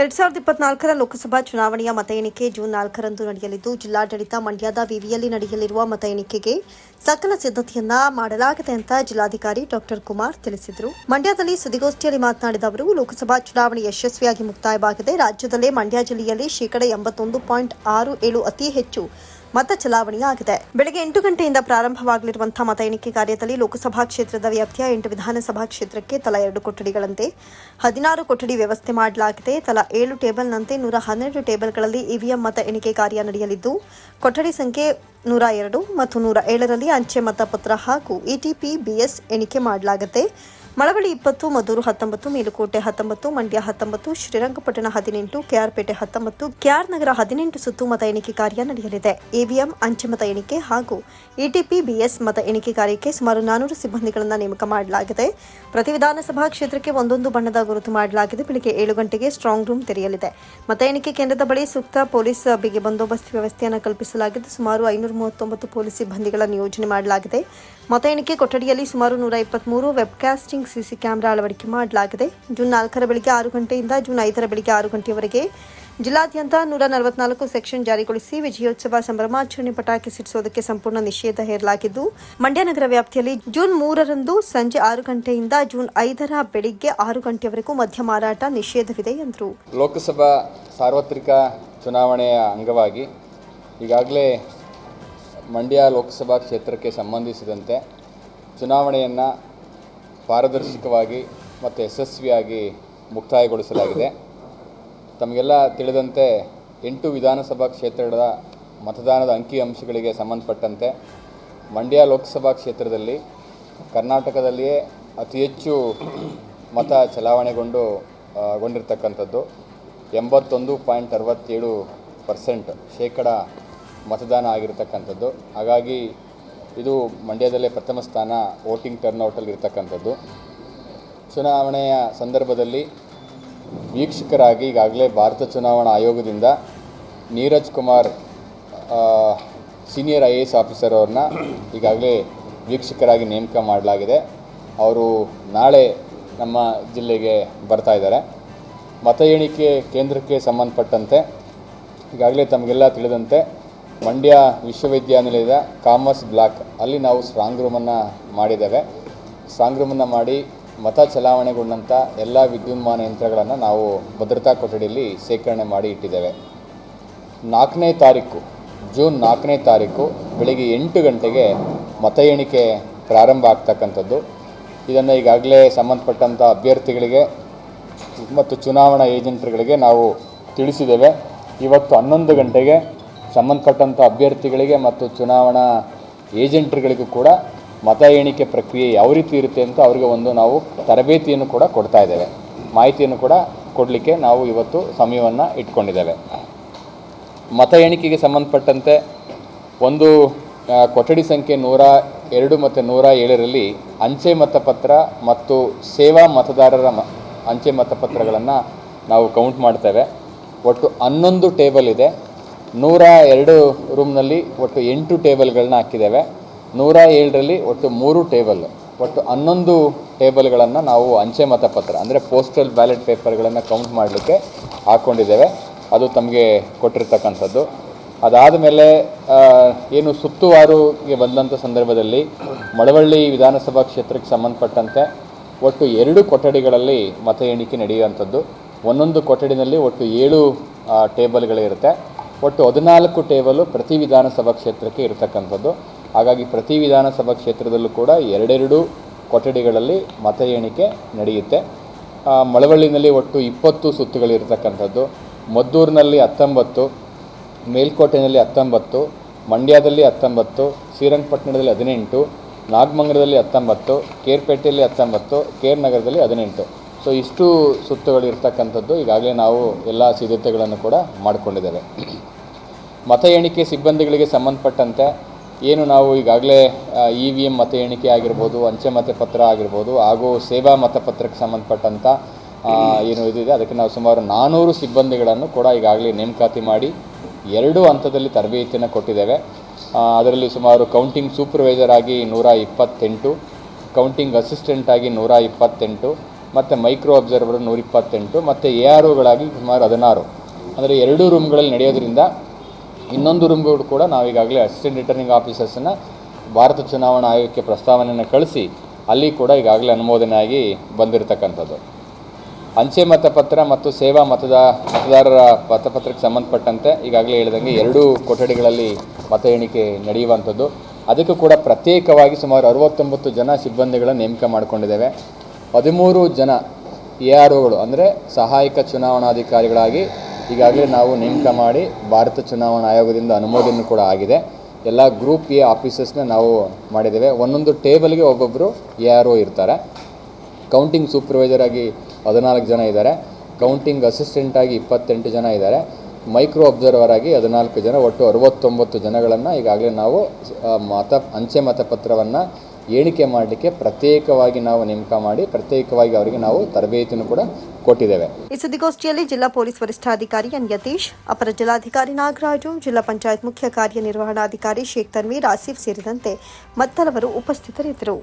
ಎರಡ್ ಸಾವಿರದ ಇಪ್ಪತ್ನಾಲ್ಕರ ಲೋಕಸಭಾ ಚುನಾವಣೆಯ ಮತ ಎಣಿಕೆ ಜೂನ್ ನಾಲ್ಕರಂದು ನಡೆಯಲಿದ್ದು, ಜಿಲ್ಲಾಡಳಿತ ಮಂಡ್ಯದ ವಿವಿಯಲ್ಲಿ ನಡೆಯಲಿರುವ ಮತ ಎಣಿಕೆಗೆ ಸಕಲ ಸಿದ್ಧತೆಯನ್ನ ಮಾಡಲಾಗಿದೆ ಅಂತ ಜಿಲ್ಲಾಧಿಕಾರಿ ಡಾಕ್ಟರ್ ಕುಮಾರ್ ತಿಳಿಸಿದರು. ಮಂಡ್ಯದಲ್ಲಿ ಸುದ್ದಿಗೋಷ್ಠಿಯಲ್ಲಿ ಮಾತನಾಡಿದ ಅವರು, ಲೋಕಸಭಾ ಚುನಾವಣೆ ಯಶಸ್ವಿಯಾಗಿ ಮುಕ್ತಾಯವಾಗಿದೆ. ರಾಜ್ಯದಲ್ಲೇ ಮಂಡ್ಯ ಜಿಲ್ಲೆಯಲ್ಲಿ ಶೇಕಡ ಎಂಬತ್ತೊಂದು ಪಾಯಿಂಟ್ ಆರು ಏಳು ಅತಿ ಹೆಚ್ಚು ಮತ ಚಲಾವಣೆಯಾಗಿದೆ. ಬೆಳಗ್ಗೆ ಎಂಟು ಗಂಟೆಯಿಂದ ಪ್ರಾರಂಭವಾಗಲಿರುವಂತಹ ಮತ ಎಣಿಕೆ ಕಾರ್ಯದಲ್ಲಿ ಲೋಕಸಭಾ ಕ್ಷೇತ್ರದ ವ್ಯಾಪ್ತಿಯ ಎಂಟು ವಿಧಾನಸಭಾ ಕ್ಷೇತ್ರಕ್ಕೆ ತಲಾ ಎರಡು ಕೊಠಡಿಗಳಂತೆ ಹದಿನಾರು ಕೊಠಡಿ ವ್ಯವಸ್ಥೆ ಮಾಡಲಾಗಿದೆ. ತಲಾ ಏಳು ಟೇಬಲ್ನಂತೆ ನೂರ ಹನ್ನೆರಡು ಟೇಬಲ್ಗಳಲ್ಲಿ ಇವಿಎಂ ಮತ ಎಣಿಕೆ ಕಾರ್ಯ ನಡೆಯಲಿದ್ದು, ಕೊಠಡಿ ಸಂಖ್ಯೆ ನೂರ ಎರಡು ಮತ್ತು ನೂರ ಏಳರಲ್ಲಿ ಅಂಚೆ ಮತಪತ್ರ ಹಾಗೂ ಇಟಿಪಿ ಬಿಎಸ್ ಎಣಿಕೆ ಮಾಡಲಾಗುತ್ತೆ. ಮಳವಳ್ಳಿ ಇಪ್ಪತ್ತು, ಮದ್ದೂರು ಹತ್ತೊಂಬತ್ತು, ಮೇಲುಕೋಟೆ ಹತ್ತೊಂಬತ್ತು, ಮಂಡ್ಯ ಹತ್ತೊಂಬತ್ತು, ಶ್ರೀರಂಗಪಟ್ಟಣ ಹದಿನೆಂಟು, ಕೆಆರ್ಪೇಟೆ ಹತ್ತೊಂಬತ್ತು, ಕೆಆರ್ ನಗರ ಹದಿನೆಂಟು ಸುತ್ತು ಮತ ಎಣಿಕೆ ಕಾರ್ಯ ನಡೆಯಲಿದೆ. ಇವಿಎಂ ಅಂಚೆ ಮತ ಎಣಿಕೆ ಹಾಗೂ ಇಟಿಪಿ ಬಿಎಸ್ ಮತ ಎಣಿಕೆ ಕಾರ್ಯಕ್ಕೆ ಸುಮಾರು ನಾನೂರು ಸಿಬ್ಬಂದಿಗಳನ್ನು ನೇಮಕ ಮಾಡಲಾಗಿದೆ. ಪ್ರತಿ ವಿಧಾನಸಭಾ ಕ್ಷೇತ್ರಕ್ಕೆ ಒಂದೊಂದು ಬಣ್ಣದ ಗುರುತು ಮಾಡಲಾಗಿದೆ. ಬೆಳಗ್ಗೆ ಏಳು ಗಂಟೆಗೆ ಸ್ಟ್ರಾಂಗ್ ರೂಮ್ ತೆರೆಯಲಿದೆ. ಮತ ಎಣಿಕೆ ಕೇಂದ್ರದ ಬಳಿ ಸೂಕ್ತ ಪೊಲೀಸ್ ಬಿಗಿ ಬಂದೋಬಸ್ತ್ ವ್ಯವಸ್ಥೆಯನ್ನು ಕಲ್ಪಿಸಲಾಗಿದ್ದು ಸುಮಾರು ಐನೂರ ಮೂವತ್ತೊಂಬತ್ತು ಪೊಲೀಸ್ ಸಿಬ್ಬಂದಿಗಳ ನಿಯೋಜನೆ ಮಾಡಲಾಗಿದೆ. ಮತ ಎಣಿಕೆ ಕೊಠಡಿಯಲ್ಲಿ ಸುಮಾರು ನೂರ ಇಪ್ಪತ್ಮೂರು ವೆಬ್ಕಾಸ್ಟಿಂಗ್ ಸಿಸಿ ಕ್ಯಾಮೆರಾ ಅಳವಡಿಕೆ ಮಾಡಲಾಗಿದೆ. ಜೂನ್ ನಾಲ್ಕರ ಬೆಳಿಗ್ಗೆ ಆರು ಗಂಟೆಯಿಂದ ಜೂನ್ ಐದರ ಬೆಳಿಗ್ಗೆ ಆರು ಗಂಟೆಯವರೆಗೆ ಜಿಲ್ಲಾದ್ಯಂತ ನೂರ ನಲವತ್ನಾಲ್ಕು ಸೆಕ್ಷನ್ ಜಾರಿಗೊಳಿಸಿ ವಿಜಯೋತ್ಸವ ಸಂಭ್ರಮಾಚರಣೆ ಪಟಾಕಿ ಸಿಡಿಸೋದಕ್ಕೆ ಸಂಪೂರ್ಣ ನಿಷೇಧ ಹೇರಲಾಗಿದ್ದು, ಮಂಡ್ಯ ನಗರ ವ್ಯಾಪ್ತಿಯಲ್ಲಿ ಜೂನ್ ಮೂರರಂದು ಸಂಜೆ ಆರು ಗಂಟೆಯಿಂದ ಜೂನ್ ಐದರ ಬೆಳಿಗ್ಗೆ ಆರು ಗಂಟೆಯವರೆಗೂ ಮದ್ಯ ಮಾರಾಟ ನಿಷೇಧವಿದೆ ಎಂದರು. ಲೋಕಸಭಾ ಸಾರ್ವತ್ರಿಕ ಚುನಾವಣೆಯ ಅಂಗವಾಗಿ ಈಗಾಗಲೇ ಮಂಡ್ಯ ಲೋಕಸಭಾ ಕ್ಷೇತ್ರಕ್ಕೆ ಸಂಬಂಧಿಸಿದಂತೆ ಚುನಾವಣೆಯನ್ನು ಪಾರದರ್ಶಕವಾಗಿ ಮತ್ತು ಯಶಸ್ವಿಯಾಗಿ ಮುಕ್ತಾಯಗೊಳಿಸಲಾಗಿದೆ. ತಮಗೆಲ್ಲ ತಿಳಿದಂತೆ ಎಂಟು ವಿಧಾನಸಭಾ ಕ್ಷೇತ್ರಗಳ ಮತದಾನದ ಅಂಕಿಅಂಶಗಳಿಗೆ ಸಂಬಂಧಪಟ್ಟಂತೆ ಮಂಡ್ಯ ಲೋಕಸಭಾ ಕ್ಷೇತ್ರದಲ್ಲಿ ಕರ್ನಾಟಕದಲ್ಲಿಯೇ ಅತಿ ಹೆಚ್ಚು ಮತ ಚಲಾವಣೆಗೊಂಡು ಗೊಂಡಿರ್ತಕ್ಕಂಥದ್ದು. ಎಂಬತ್ತೊಂದು ಪಾಯಿಂಟ್ ಅರವತ್ತೇಳು ಪರ್ಸೆಂಟ್ ಶೇಕಡ ಮತದಾನ ಆಗಿರತಕ್ಕಂಥದ್ದು. ಹಾಗಾಗಿ ಇದು ಮಂಡ್ಯದಲ್ಲೇ ಪ್ರಥಮ ಸ್ಥಾನ ವೋಟಿಂಗ್ ಟರ್ನ್ಔಟಲ್ಲಿ ಇರ್ತಕ್ಕಂಥದ್ದು. ಚುನಾವಣೆಯ ಸಂದರ್ಭದಲ್ಲಿ ವೀಕ್ಷಕರಾಗಿ ಈಗಾಗಲೇ ಭಾರತ ಚುನಾವಣಾ ಆಯೋಗದಿಂದ Neeraj Kumar senior I A S officer ಅವ್ರನ್ನ ಈಗಾಗಲೇ ವೀಕ್ಷಕರಾಗಿ ನೇಮಕ ಮಾಡಲಾಗಿದೆ. ಅವರು ನಾಳೆ ನಮ್ಮ ಜಿಲ್ಲೆಗೆ ಬರ್ತಾ ಇದ್ದಾರೆ. ಮತ ಎಣಿಕೆ ಕೇಂದ್ರಕ್ಕೆ ಸಂಬಂಧಪಟ್ಟಂತೆ ಈಗಾಗಲೇ ತಮಗೆಲ್ಲ ತಿಳಿದಂತೆ ಮಂಡ್ಯ ವಿಶ್ವವಿದ್ಯಾನಿಲಯದ ಕಾಮರ್ಸ್ ಬ್ಲಾಕ್. ಅಲ್ಲಿ ನಾವು ಸ್ಟ್ರಾಂಗ್ ರೂಮನ್ನು ಮಾಡಿದ್ದೇವೆ. ಸ್ಟ್ರಾಂಗ್ ರೂಮನ್ನು ಮಾಡಿ ಮತ ಚಲಾವಣೆಗೊಂಡಂಥ ಎಲ್ಲ ವಿದ್ಯುನ್ಮಾನ ಯಂತ್ರಗಳನ್ನು ನಾವು ಭದ್ರತಾ ಕೊಠಡಿಯಲ್ಲಿ ಶೇಖರಣೆ ಮಾಡಿ ಇಟ್ಟಿದ್ದೇವೆ. ನಾಲ್ಕನೇ ತಾರೀಕು, ಜೂನ್ ನಾಲ್ಕನೇ ತಾರೀಕು ಬೆಳಿಗ್ಗೆ ಎಂಟು ಗಂಟೆಗೆ ಮತ ಎಣಿಕೆ ಪ್ರಾರಂಭ ಆಗ್ತಕ್ಕಂಥದ್ದು. ಇದನ್ನು ಈಗಾಗಲೇ ಸಂಬಂಧಪಟ್ಟಂಥ ಅಭ್ಯರ್ಥಿಗಳಿಗೆ ಮತ್ತು ಚುನಾವಣಾ ಏಜೆಂಟ್ಗಳಿಗೆ ನಾವು ತಿಳಿಸಿದ್ದೇವೆ. ಇವತ್ತು ಹನ್ನೊಂದು ಗಂಟೆಗೆ ಸಂಬಂಧಪಟ್ಟಂಥ ಅಭ್ಯರ್ಥಿಗಳಿಗೆ ಮತ್ತು ಚುನಾವಣಾ ಏಜೆಂಟ್ರುಗಳಿಗೂ ಕೂಡ ಮತ ಎಣಿಕೆ ಪ್ರಕ್ರಿಯೆ ಯಾವ ರೀತಿ ಇರುತ್ತೆ ಅಂತ ಅವರಿಗೆ ಒಂದು ನಾವು ತರಬೇತಿಯನ್ನು ಕೂಡ ಕೊಡ್ತಾ ಇದ್ದೇವೆ. ಮಾಹಿತಿಯನ್ನು ಕೂಡ ಕೊಡಲಿಕ್ಕೆ ನಾವು ಇವತ್ತು ಸಮಯವನ್ನು ಇಟ್ಕೊಂಡಿದ್ದೇವೆ. ಮತ ಎಣಿಕೆಗೆ ಸಂಬಂಧಪಟ್ಟಂತೆ ಒಂದು ಕೊಠಡಿ ಸಂಖ್ಯೆ ನೂರ ಎರಡು ಮತ್ತು ನೂರ ಏಳರಲ್ಲಿ ಅಂಚೆ ಮತಪತ್ರ ಮತ್ತು ಸೇವಾ ಮತದಾರರ ಮ, ಅಂಚೆ ಮತಪತ್ರಗಳನ್ನು ನಾವು ಕೌಂಟ್ ಮಾಡ್ತೇವೆ. ಒಟ್ಟು ಹನ್ನೊಂದು ಟೇಬಲ್ ಇದೆ. ನೂರ ಎರಡು ರೂಮ್ನಲ್ಲಿ ಒಟ್ಟು ಎಂಟು ಟೇಬಲ್ಗಳನ್ನ ಹಾಕಿದ್ದೇವೆ. ನೂರ ಏಳರಲ್ಲಿ ಒಟ್ಟು ಮೂರು ಟೇಬಲ್, ಒಟ್ಟು ಹನ್ನೊಂದು ಟೇಬಲ್ಗಳನ್ನು ನಾವು ಅಂಚೆ ಮತಪತ್ರ, ಅಂದರೆ ಪೋಸ್ಟಲ್ ಬ್ಯಾಲೆಟ್ ಪೇಪರ್ಗಳನ್ನು ಕೌಂಟ್ ಮಾಡಲಿಕ್ಕೆ ಹಾಕ್ಕೊಂಡಿದ್ದೇವೆ ಅದು ತಮಗೆ ಕೊಟ್ಟಿರ್ತಕ್ಕಂಥದ್ದು. ಅದಾದ ಮೇಲೆ ಏನು ಸುತ್ತುವಾರುಗೆ ಬಂದಂಥ ಸಂದರ್ಭದಲ್ಲಿ ಮಳವಳ್ಳಿ ವಿಧಾನಸಭಾ ಕ್ಷೇತ್ರಕ್ಕೆ ಸಂಬಂಧಪಟ್ಟಂತೆ ಒಟ್ಟು ಎರಡು ಕೊಠಡಿಗಳಲ್ಲಿ ಮತ ಎಣಿಕೆ ನಡೆಯುವಂಥದ್ದು. ಒಂದೊಂದು ಕೊಠಡಿನಲ್ಲಿ ಒಟ್ಟು ಏಳು ಟೇಬಲ್ಗಳಿರುತ್ತೆ. ಒಟ್ಟು ಹದಿನಾಲ್ಕು ಟೇಬಲು ಪ್ರತಿ ವಿಧಾನಸಭಾ ಕ್ಷೇತ್ರಕ್ಕೆ ಇರತಕ್ಕಂಥದ್ದು. ಹಾಗಾಗಿ ಪ್ರತಿ ವಿಧಾನಸಭಾ ಕ್ಷೇತ್ರದಲ್ಲೂ ಕೂಡ ಎರಡೆರಡು ಕೊಠಡಿಗಳಲ್ಲಿ ಮತ ಎಣಿಕೆ ನಡೆಯುತ್ತೆ. ಮಳವಳ್ಳಿನಲ್ಲಿ ಒಟ್ಟು ಇಪ್ಪತ್ತು ಸುತ್ತುಗಳಿರ್ತಕ್ಕಂಥದ್ದು. ಮದ್ದೂರಿನಲ್ಲಿ ಹತ್ತೊಂಬತ್ತು, ಮೇಲ್ಕೋಟೆಯಲ್ಲಿ ಹತ್ತೊಂಬತ್ತು, ಮಂಡ್ಯದಲ್ಲಿ ಹತ್ತೊಂಬತ್ತು, ಶ್ರೀರಂಗಪಟ್ಟಣದಲ್ಲಿ ಹದಿನೆಂಟು, ನಾಗಮಂಗಲದಲ್ಲಿ ಹತ್ತೊಂಬತ್ತು, ಕೇರ್ಪೇಟೆಯಲ್ಲಿ ಹತ್ತೊಂಬತ್ತು ಕೇರ್ ನಗರದಲ್ಲಿ ಹದಿನೆಂಟು. ಸೊ ಇಷ್ಟು ಸುತ್ತುಗಳಿರ್ತಕ್ಕಂಥದ್ದು ಈಗಾಗಲೇ ನಾವು ಎಲ್ಲ ಸಿದ್ಧತೆಗಳನ್ನು ಕೂಡ ಮಾಡಿಕೊಂಡಿದ್ದೇವೆ. ಮತ ಎಣಿಕೆ ಸಿಬ್ಬಂದಿಗಳಿಗೆ ಸಂಬಂಧಪಟ್ಟಂತೆ ಏನು ನಾವು ಈಗಾಗಲೇ ಇ ವಿ ಎಂ ಮತ ಎಣಿಕೆ ಆಗಿರ್ಬೋದು, ಅಂಚೆ ಮತಪತ್ರ ಆಗಿರ್ಬೋದು, ಹಾಗೂ ಸೇವಾ ಮತಪತ್ರಕ್ಕೆ ಸಂಬಂಧಪಟ್ಟಂಥ ಏನು ಇದಿದೆ ಅದಕ್ಕೆ ನಾವು ಸುಮಾರು ನಾನ್ನೂರು ಸಿಬ್ಬಂದಿಗಳನ್ನು ಕೂಡ ಈಗಾಗಲೇ ನೇಮಕಾತಿ ಮಾಡಿ ಎರಡು ಹಂತದಲ್ಲಿ ತರಬೇತಿಯನ್ನು ಕೊಟ್ಟಿದ್ದೇವೆ. ಅದರಲ್ಲಿ ಸುಮಾರು ಕೌಂಟಿಂಗ್ ಸೂಪರ್ವೈಸರ್ ಆಗಿ ನೂರ ಇಪ್ಪತ್ತೆಂಟು ಕೌಂಟಿಂಗ್ ಅಸಿಸ್ಟೆಂಟ್ ಆಗಿ ನೂರ ಇಪ್ಪತ್ತೆಂಟು, ಮತ್ತು ಮೈಕ್ರೋ ಅಬ್ಸರ್ವರ್ ನೂರಿಪ್ಪತ್ತೆಂಟು ಮತ್ತು ಎ ಆರ್ ಒಗಳಾಗಿ ಸುಮಾರು ಹದಿನಾರು. ಅಂದರೆ ಎರಡೂ ರೂಮ್ಗಳಲ್ಲಿ ನಡೆಯೋದ್ರಿಂದ ಇನ್ನೊಂದು ರೂಮ್ಗಳು ಕೂಡ ನಾವು ಈಗಾಗಲೇ ಅಸಿಸ್ಟೆಂಟ್ ರಿಟರ್ನಿಂಗ್ ಆಫೀಸರ್ಸನ್ನು ಭಾರತ ಚುನಾವಣಾ ಆಯೋಗಕ್ಕೆ ಪ್ರಸ್ತಾವನೆಯನ್ನು ಕಳಿಸಿ ಅಲ್ಲಿ ಕೂಡ ಈಗಾಗಲೇ ಅನುಮೋದನೆ ಆಗಿ ಬಂದಿರತಕ್ಕಂಥದ್ದು. ಅಂಚೆ ಮತಪತ್ರ ಮತ್ತು ಸೇವಾ ಮತದ, ಮತದಾರರ ಮತಪತ್ರಕ್ಕೆ ಸಂಬಂಧಪಟ್ಟಂತೆ ಈಗಾಗಲೇ ಹೇಳಿದಂಗೆ ಎರಡೂ ಕೊಠಡಿಗಳಲ್ಲಿ ಮತ ಎಣಿಕೆ ನಡೆಯುವಂಥದ್ದು. ಅದಕ್ಕೂ ಕೂಡ ಪ್ರತ್ಯೇಕವಾಗಿ ಸುಮಾರು ಅರವತ್ತೊಂಬತ್ತು ಜನ ಸಿಬ್ಬಂದಿಗಳನ್ನು ನೇಮಕ ಮಾಡಿಕೊಂಡಿದ್ದೇವೆ. ಹದಿಮೂರು ಜನ ಎ ಆರ್ ಒಗಳು ಅಂದರೆ ಸಹಾಯಕ ಚುನಾವಣಾಧಿಕಾರಿಗಳಾಗಿ ಈಗಾಗಲೇ ನಾವು ನೇಮಕ ಮಾಡಿ ಭಾರತ ಚುನಾವಣಾ ಆಯೋಗದಿಂದ ಅನುಮೋದನೆ ಕೂಡ ಆಗಿದೆ. ಎಲ್ಲ ಗ್ರೂಪ್ ಎ ಆಫೀಸಸ್ನ ನಾವು ಮಾಡಿದ್ದೇವೆ. ಒಂದೊಂದು ಟೇಬಲ್ಗೆ ಒಬ್ಬೊಬ್ಬರು ಎ ಆರ್ ಒ ಇರ್ತಾರೆ. ಕೌಂಟಿಂಗ್ ಸೂಪರ್ವೈಸರ್ ಆಗಿ ಹದಿನಾಲ್ಕು ಜನ ಇದ್ದಾರೆ. ಕೌಂಟಿಂಗ್ ಅಸಿಸ್ಟೆಂಟ್ ಆಗಿ ಇಪ್ಪತ್ತೆಂಟು ಜನ ಇದ್ದಾರೆ. ಮೈಕ್ರೋ ಅಬ್ಸರ್ವರ್ ಆಗಿ ಹದಿನಾಲ್ಕು ಜನ, ಒಟ್ಟು ಅರವತ್ತೊಂಬತ್ತು ಜನಗಳನ್ನು ಈಗಾಗಲೇ ನಾವು ಮತ, ಅಂಚೆ ಮತಪತ್ರವನ್ನು ಎಣಿಕೆ ಮಾಡಲಿಕ್ಕೆ ಪ್ರತ್ಯೇಕವಾಗಿ ನಾವು ನೇಮಕ ಮಾಡಿ ಪ್ರತ್ಯೇಕವಾಗಿ ಅವರಿಗೆ ನಾವು ತರಬೇತಿಯನ್ನು ಕೂಡ ಕೊಟ್ಟಿದ್ದೇವೆ. ಈ ಸುದ್ದಿಗೋಷ್ಠಿಯಲ್ಲಿ ಜಿಲ್ಲಾ ಪೊಲೀಸ್ ವರಿಷ್ಠಾಧಿಕಾರಿ ಎನ್ ಯತೀಶ್ ಅಪರ ಜಿಲ್ಲಾಧಿಕಾರಿ ನಾಗರಾಜು, ಜಿಲ್ಲಾ ಪಂಚಾಯತ್ ಮುಖ್ಯ ಕಾರ್ಯನಿರ್ವಹಣಾಧಿಕಾರಿ ಶೇಖ್ ತನ್ವೀರ್, ಆಸಿಫ್ ಸೇರಿದಂತೆ ಮತ್ತಲವರು ಉಪಸ್ಥಿತರಿದ್ದರು.